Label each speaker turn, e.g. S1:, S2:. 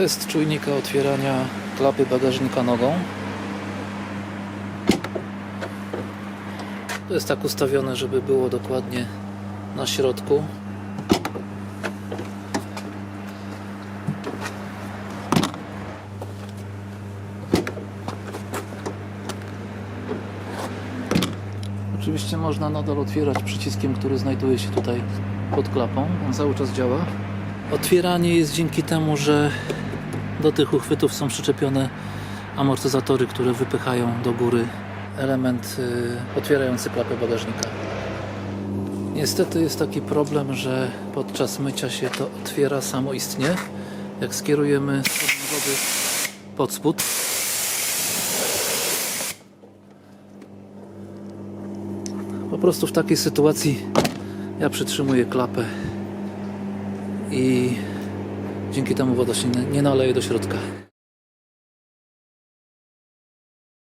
S1: Test czujnika otwierania klapy bagażnika nogą. To jest tak ustawione, żeby było dokładnie na środku. Oczywiście można nadal otwierać przyciskiem, który znajduje się tutaj pod klapą. On cały czas działa. Otwieranie jest dzięki temu, że do tych uchwytów są przyczepione amortyzatory, które wypychają do góry element y, otwierający klapę bagażnika. Niestety jest taki problem, że podczas mycia się to otwiera samoistnie. Jak skierujemy wody pod spód, po prostu w takiej sytuacji ja przytrzymuję klapę i dzięki temu woda się nie- naleje do środka.